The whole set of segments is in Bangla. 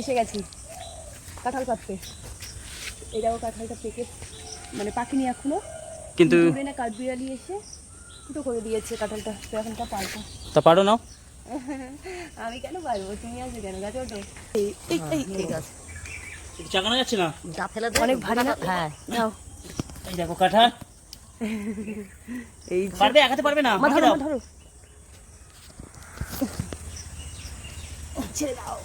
এসে গেছি। কাঁঠাল পাততে এটাও কাঁঠালটা পেকে মানে পাখিনি এখনও। কিন্তু না কাঠবিড়ালি এসে ফুটো করে দিয়েছে কাঁঠালটা। তো এখন তা পারব। তা পারো নাও। আমি কেন পারব? তুমি আছো কেন? গাছে ওঠো। এই এই এই ঠিক আছে চাকানো যাচ্ছে না? যা ফেলে অনেক ভারী না? হ্যাঁ। নাও। এই দেখো কাঁঠাল। এই পারবে? একাতে পারবে না? ধরো ধরো। ছেড়ে দাও।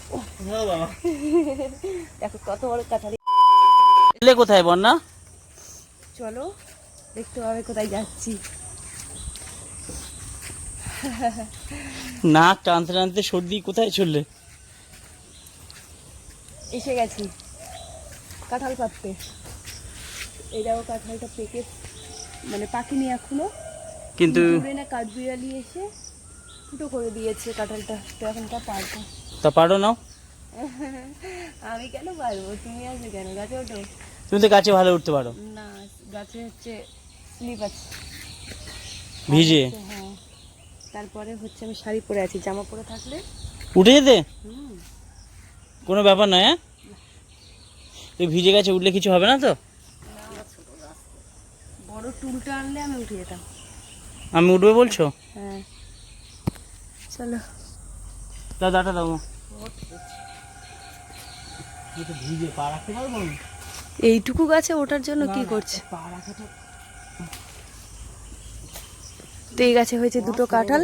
দেখো কত বড় কাঁঠাল। এলে কোথায় বন্যা? চলো দেখতে পাবে কোথায় যাচ্ছি। নাক টানতে টানতে সর্দি কোথায় চললে? এসে গেছি। কাঁঠাল পাততে। দেখো কাঁঠালটা পেকে মানে পাকিনি এখনও। কিন্তু না কাঠবিড়ালি এসে ফুটো করে দিয়েছে কাঁঠালটা। তো এখন তা পারব। তা পারো নাও। আমি কেন পারব? তুমি আছো কেন? গাছে ওঠো। তুমি তো গাছে ভালো উঠতে পারো। না গাছে হচ্ছে স্লিপ আছে। ভিজে। হ্যাঁ। তারপরে হচ্ছে আমি শাড়ি পরে আছি। জামা পরে থাকলে? উঠে যেতে? কোনো ব্যাপার নয় হ্যাঁ? তুই ভিজে গেছে উঠলে কিছু হবে না তো? বড় টুলটা আনলে আমি উঠে যেতাম। আমি উঠবে বলছো? হ্যাঁ। চলো। দাও দাটা দাও ভিজে পা রাখতে পারব এইটুকু গাছে ওঠার জন্য কি করছে? পা রাখাটা তো এই গাছে হয়েছে দুটো কাঁঠাল।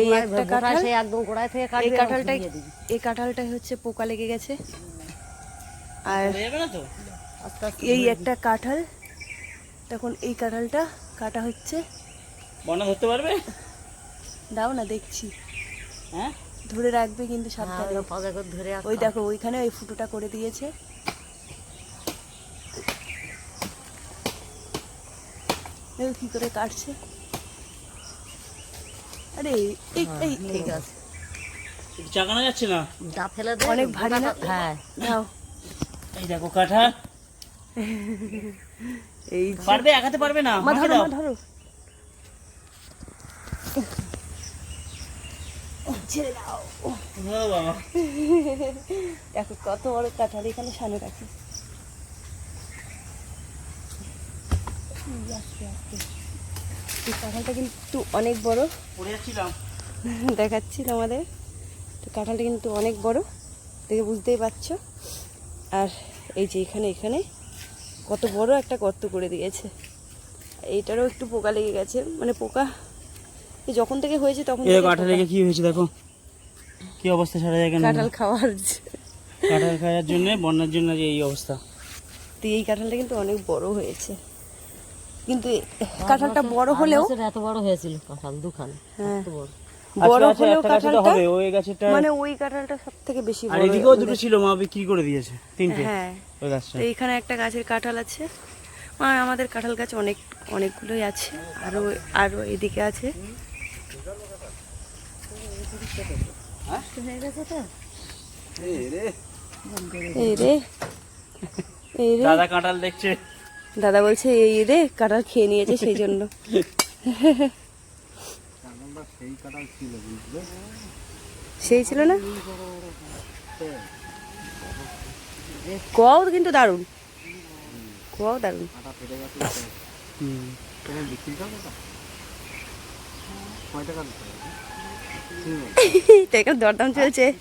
এই একটা কাঁঠাল। একদম গোড়ায় থেকে এই কাঁঠালটাই এই কাঁঠালটাই হচ্ছে পোকা লেগে গেছে। আর এই একটা কাঁঠাল। তখন এই কাঁঠালটা কাটা হচ্ছে। বন্যা ধরতে পারবে? দাও না দেখছি। হ্যাঁ? ধরে রাখবে কিন্তু হ্যাঁ, সাবধানে পাজা করে ধরে ওই দেখো ওইখানে ওই ফুটোটা করে দিয়েছে। কি করে কাটছে। আরে এই এই ঠিক আছে। চাকানো যাচ্ছে না? যা ফেলে দে অনেক ভারী না? হ্যাঁ নাও এই দেখো কাঁঠাল এই পারবে একাতে পারবে না? মা ধরো মা ধরো। ছেড়ে দাও দেখো কত বড় কাঁঠাল এখানে সামনে রাখি। এই কাঁঠালটা কিন্তু অনেক বড়। দেখাচ্ছি তোমাদের। তো কাঁঠালটা কিন্তু অনেক বড় দেখে বুঝতেই পারছ। আর এই যে এখানে এখানে কত বড় একটা গর্ত করে দিয়েছে। এইটারও একটু পোকা লেগে গেছে মানে পোকা যখন থেকে হয়েছে তখন এই। লেগে কি হয়েছে দেখো? কি অবস্থা সারা জায়গা কাঁঠাল খাওয়ার কাঁঠাল খাওয়ার জন্য বন্যার জন্য যে এই অবস্থা। তো এই কাঁঠালটা কিন্তু অনেক বড় হয়েছে। কিন্তু কাঁঠালটা বড় হলেও এত বড় হয়েছিল কাঁঠাল দুখান হ্যাঁ। এত বড় বড় আচ্ছা, হলেও কাঁঠালটা ওই গাছেটা মানে ওই কাঁঠালটা সব থেকে বেশি আর এদিকেও দুটো ছিল মা বিক্রি করে দিয়েছে তিনটে। হ্যাঁ। ওই গাছটা। এইখানে একটা গাছের কাঁঠাল আছে। আর আমাদের কাঁঠাল গাছ অনেক অনেকগুলোই আছে। আরও আরও এদিকে আছে হয়ে গেছে তো এই রে এই রে দাদা কাঁঠাল দেখছে। দাদা বলছে এই রে কাঁঠাল খেয়ে নিয়েছে সেই জন্য। সেই ছিল না? কোয়াও কিন্তু দারুণ। কোয়াও দারুণ। হুম। তো এখানে দরদাম চলছে।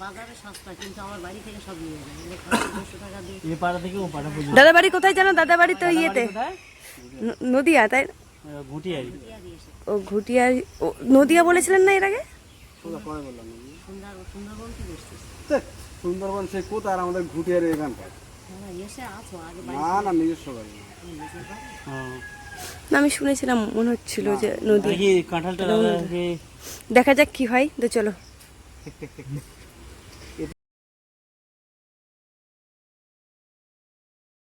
বাজারে। সস্তা কিন্তু আমার বাড়ি থেকে সব নিয়ে যায়। এগুলো খরচ দুশো টাকা দিয়ে। এ পাড়া থেকে ও পাড়া পর্যন্ত। দাদা বাড়ি কোথায় জানো? দাদা বাড়ি তো ইয়েতে। নদিয়া তাই ও ঘুটিয়া ও নদিয়া বলেছিলেন না এর আগে? সুন্দর সুন্দরবন কি বসছিস সুন্দরবন সে কোথায় আর আমাদের ঘুটিয়ার এখানকার? হ্যাঁ না। হ্যাঁ। আমি শুনেছিলাম মনে হচ্ছিল যে নদী দেখা যাক কি হয় তো চলো